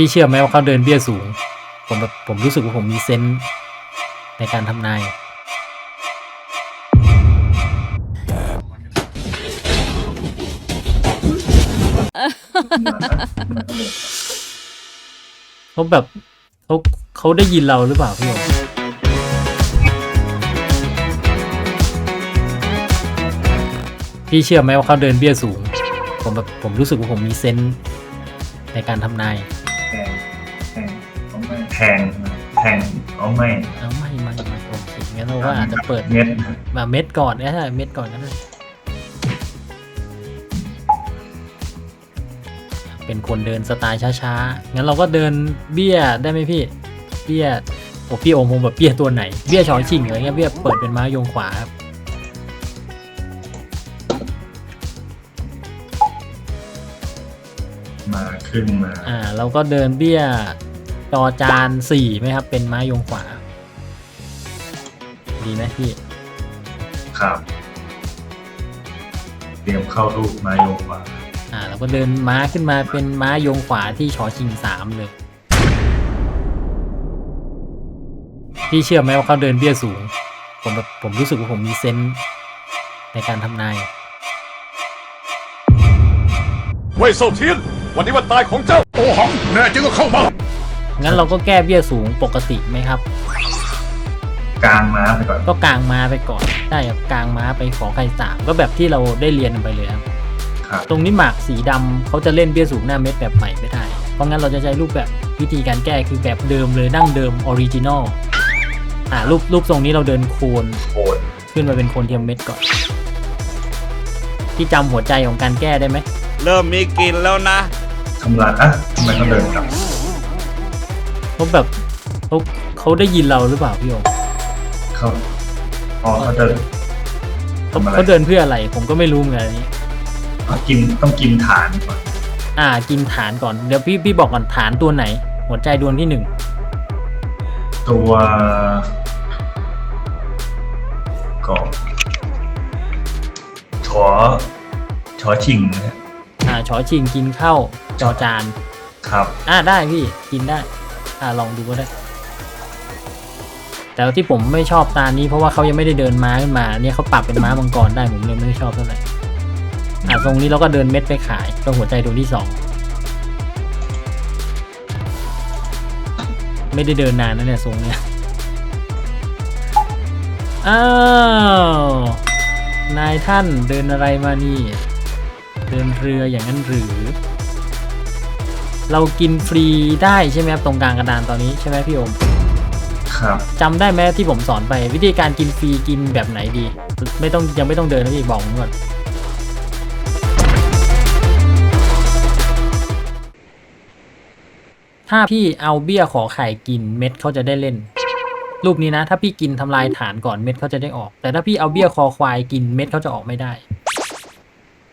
พี่เชื่อไหมว่าเขาเดินเบี้ยสูง ผมแบบผมรู้สึกว่าผมมีเซนส์ในการทำนายเขาแบบเขาเขาได้ยินเราหรือเปล่าพี่โอมพี่เชื่อไหมว่าเขาเดินเบี้ยสูง ผมแบบผมรู้สึกว่าผมมีเซนส์ในการทำนายแทงแทงเขาไม่แทงเขาไม่เอาไม่ไม่ไม่โอเคงั้นเราก็อาจจะเปิดเม็ดมาเม็ดก่อนนะใช่เม็ดก่อนก็ได้เป็นคนเดินสไตล์ช้าๆ งั้นเราก็เดินเบี้ยได้ไหมพี่ เบี้ยโอ้พี่โอมคงแบบเบี้ยตัวไหน เบี้ยชอชิงอะไรเงี้ย เบี้ยเปิดเป็นม้ายงขวาครับ มาขึ้นมา อ่า เราก็เดินเบี้ย จอจานสี่ไหมครับ เป็นม้ายงขวา ดีไหมพี่ ครับ เตรียมเข้ารูปมาโยกว่าอ่าเราก็เดินม้าขึ้นมาเป็นม้ายงขวาที่ชอชิงสามเลย พี่เชื่อไหมว่าเขาเดินเบี้ยสูง ผมแบบผมรู้สึกว่าผมมีเซนส์ในการทำนาย เว่ยเซาเทียน วันนี้วันตายของเจ้า โอหัง แน่จริงก็เข้ามา งั้นเราก็แก้เบี้ยสูงปกติไหมครับ กลางม้าไปก่อน ก็กางม้าไปก่อน ได้ครับกางม้าไปขอไข่สามก็แบบที่เราได้เรียนกันไปเลยครับ ครับ ตรงนี้หมากสีดำเขาจะเล่นเบี้ยสูงหน้าเม็ดแบบใหม่ไม่ได้ เพราะงั้นเราจะใช้รูปแบบวิธีการแก้คือแบบเดิมเลยดั้งเดิมออริจินอลอ่ารูปรูปทรงนี้เราเดินโคนโคนขึ้นมาเป็นโคนเทียมเม็ดก่อน ที่จำหัวใจของการแก้ได้ไหม เริ่มมีกลิ่นแล้วนะ ทำลายอะทำไมต้องเดินกลับ เขาแบบเขาเขาได้ยินเราหรือเปล่าพี่โอมเขาพอเขาเดินเขาทำอะไรเขาเดินเพื่ออะไร ผมก็ไม่รู้เหมือนกันอันนี้เขากินต้องกินฐานก่อนอ่า กินฐานก่อนเดี๋ยวพี่พี่บอกก่อนฐานตัวไหน หัวใจดวงที่หนึ่งตัวก่อนชอชอชิงนะฮะอ่าชอชิงกินข้าวจอจานครับ อ่าได้พี่กินได้ อ่าลองดูก็ได้ แต่ที่ผมไม่ชอบตานี้เพราะว่าเขายังไม่ได้เดินม้าขึ้นมา เนี่ยเขาปรับเป็นม้ามังกรได้ผมเลยไม่ชอบเท่าไหร่อ่าตรงนี้เราก็เดินเม็ดไปขายตรงหัวใจดวงที่สองไม่ได้เดินนานนะเนี่ยทรงเนี่ยอ้าวนายท่านเดินอะไรมานี่ เดินเรืออย่างนั้นหรือ เรากินฟรีได้ใช่ไหมครับตรงกลางกระดานตอนนี้ใช่ไหมพี่โอมครับจำได้ไหมที่ผมสอนไป วิธีการกินฟรีกินแบบไหนดี ไม่ต้องยังไม่ต้องเดินนะพี่บอกผมก่อนถ้าพี่เอาเบี้ยขอไข่กินเม็ดเขาจะได้เล่น รูปนี้นะ ถ้าพี่กินทำลายฐานก่อนเม็ดเขาจะได้ออก แต่ถ้าพี่เอาเบี้ยคอควายกินเม็ดเขาจะออกไม่ได้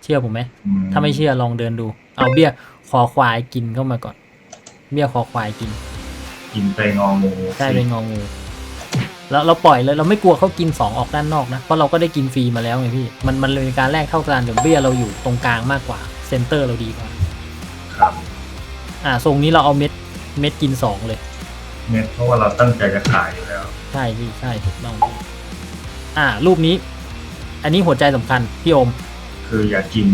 เชื่อผมไหมอืถ้าไม่เชื่อลองเดินดู เอาเบี้ยคอควายกินเข้ามาก่อน เบี้ยคอควายกิน กินไปงองูได้เป็นงองู แล้วเราปล่อยเลยเราไม่กลัวเขากินสองออกด้านนอกนะ เพราะเราก็ได้กินฟรีมาแล้วไงพี่ มันมันเลยมีการแลกเท่ากันเดี๋ยวเบี้ยเราอยู่ตรงกลางมากกว่า เซนเตอร์เราดีกว่า ครับ อ่าทรงนี้เราเอาเม็ดเม็ดกินสองเลยเนี่ยเพราะว่าเราตั้งใจจะขายอยู่แล้ว ใช่พี่ใช่ถูกต้องพี่อ่า รูปนี้ อันนี้หัวใจสำคัญพี่โอม คืออย่ากิน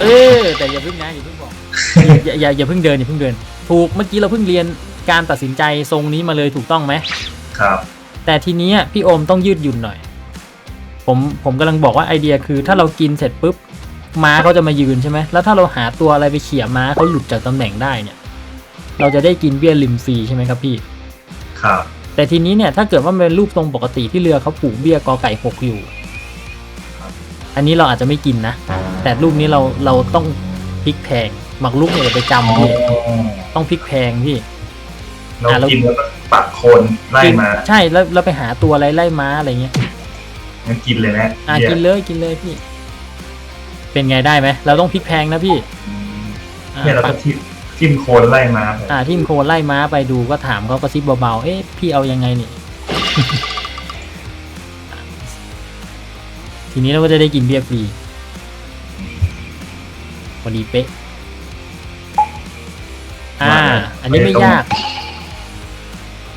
เออ แต่อย่าเพิ่งนะอย่าเพิ่งบอก อย่าอย่าอย่าเพิ่งเดินอย่าเพิ่งเดิน ถูกเมื่อกี้เราเพิ่งเรียนการตัดสินใจทรงนี้มาเลยถูกต้องไหมครับ แต่ทีเนี้ยพี่โอมต้องยืดหยุ่นหน่อย ผมผมกำลังบอกว่าไอเดียคือถ้าเรากินเสร็จปุ๊บม้าเขาจะมายืนใช่ไหมแล้วถ้าเราหาตัวอะไรไปเขี่ยม้าเขาหลุดจากตำแหน่งได้เนี่ย เราจะได้กินเบี้ยริมฟรีใช่ไหมครับพี่ ครับ แต่ทีนี้เนี่ยถ้าเกิดว่ามันเป็นรูปทรงปกติที่เรือเขาผูกเบี้ยกอไก่หกอยู่ อันนี้เราอาจจะไม่กินนะ แต่รูปนี้เราเราต้องพลิกแพงหมักลูกเนี่ยอย่าไปจำพี่ต้องพลิกแพงพี่เราอะเรากิกินแล้วก็ปักโคนไล่มา ใช่แล้วเราไปหาตัวอะไรไล่ม้าอะไรเงี้ยงั้นกินเลยนะอะเดี๋ยวกินเลยกินเลยพี่ เป็นไงได้ไหมเราต้องพลิกแพงนะพี่อืมอ่าเนี่ยเราก็ทิมทิมโคนไล่มาไปอ่าที่มโคไล่ม้าไปดูก็ถามเขากระซิบเบาๆเอ๊ะพี่เอายังไงนี่ ทีนี้เราก็จะได้กินเบียร์ฟรีพอดีเป๊ะ อ่า อันนี้ไม่ยาก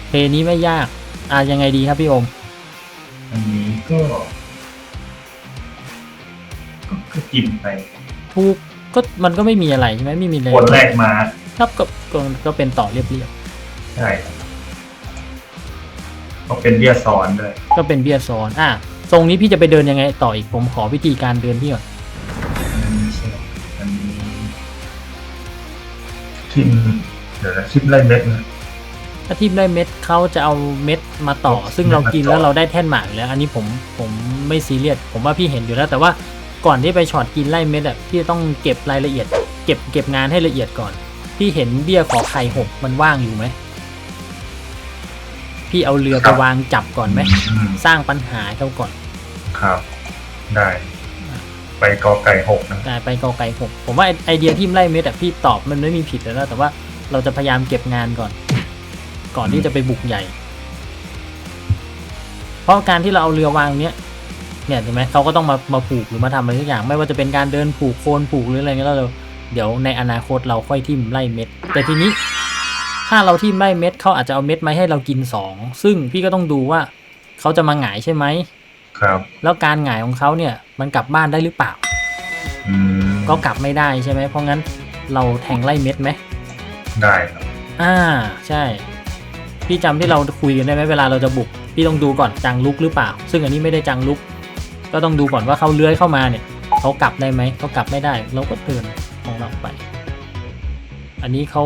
เพลงนี้ไม่ยาก อ่ายังไงดีครับพี่โอม อันนี้ก็ก็ ก็กินไปถูกก็มันก็ไม่มีอะไรใช่ไหมไม่มีอะไรคนแรกมาครับก็ก็ก็เป็นต่อเรียบใช่ครับก็เป็นเบี้ยซ้อนด้วยๆก็เป็นเบียร์ซ้อน อะ ทรงนี้พี่จะไปเดินยังไงต่ออีกผมขอวิธีการเดินพี่ก่อนทิมเดี๋ยวนะทิมไล่เม็ดนะถ้าทีมได้เม็ดเขาจะเอาเม็ดมาต่อ ซึ่งเรากินแล้วเราได้แท่นหมากแล้ว อันนี้ผมผมไม่ซีเรียสผมว่าพี่เห็นอยู่แล้ว แต่ว่าก่อนที่ไปช็อตกินไล่เม็ดอะพี่ต้องเก็บรายละเอียด เก็บเก็บงานให้ละเอียดก่อนพี่เห็นเบี้ยขอไข่หกมันว่างอยู่ไหมพี่เอาเรือไปวางจับก่อนไหมสร้างปัญหาเขาก่อน ครับ ได้ ไปกอไก่หกนะได้ไปกอไก่หกผมว่าไอไอเดียที่ไล่เม็ดอะพี่ตอบมันไม่มีผิดแล้วนะแต่ว่าเราจะพยายามเก็บงานก่อน ก่อนที่จะไปบุกใหญ่ เพราะการที่เราเอาเรือวางเนี้ยเนี่ยเห็นไหมเขาก็ต้องมามาผูกหรือมาทำอะไรทุกอย่าง ไม่ว่าจะเป็นการเดินผูกโคนผูกหรืออะไรเงี้ยเราเดี๋ยวในอนาคตเราค่อยทิ่มไล่เม็ด แต่ทีนี้ถ้าเราทิ่มไล่เม็ดเขาอาจจะเอาเม็ดมาให้เรากินสองซึ่งพี่ก็ต้องดูว่าเขาจะมาหงายใช่ไหม ครับ แล้วการหงายของเขาเนี่ยมันกลับบ้านได้หรือเปล่า อืมก็กลับไม่ได้ใช่ไหมเพราะงั้นเราแทงไล่เม็ดไหมได้ครับอ่าใช่ พี่จำที่เราคุยกันได้ไหมเวลาเราจะบุก พี่ต้องดูก่อนจังลุกหรือเปล่า ซึ่งอันนี้ไม่ได้จังลุก ก็ต้องดูก่อนว่าเขาเลื้อยเข้ามาเนี่ยเขากลับได้ไหมเขากลับไม่ได้เราก็เตือนของเราไป อันนี้เขา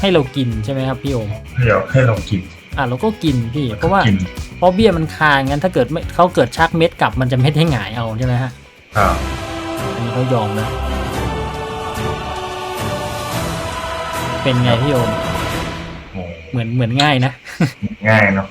ให้เรากินใช่ไหมครับพี่โอมเดี๋ยวให้เรากิน อะเราก็กินพี่เพราะว่ากิน เพราะเบี้ยมันคางั้นถ้าเกิดไม่เขาเกิดชักเม็ดกลับมันจะไม่ได้หงายเอาใช่ไหมฮะอ่าอันนี้เขายอมนะเป็นไงพี่โอมโอ้เหมือนเหมือนง่ายนะ ง่ายเนาะ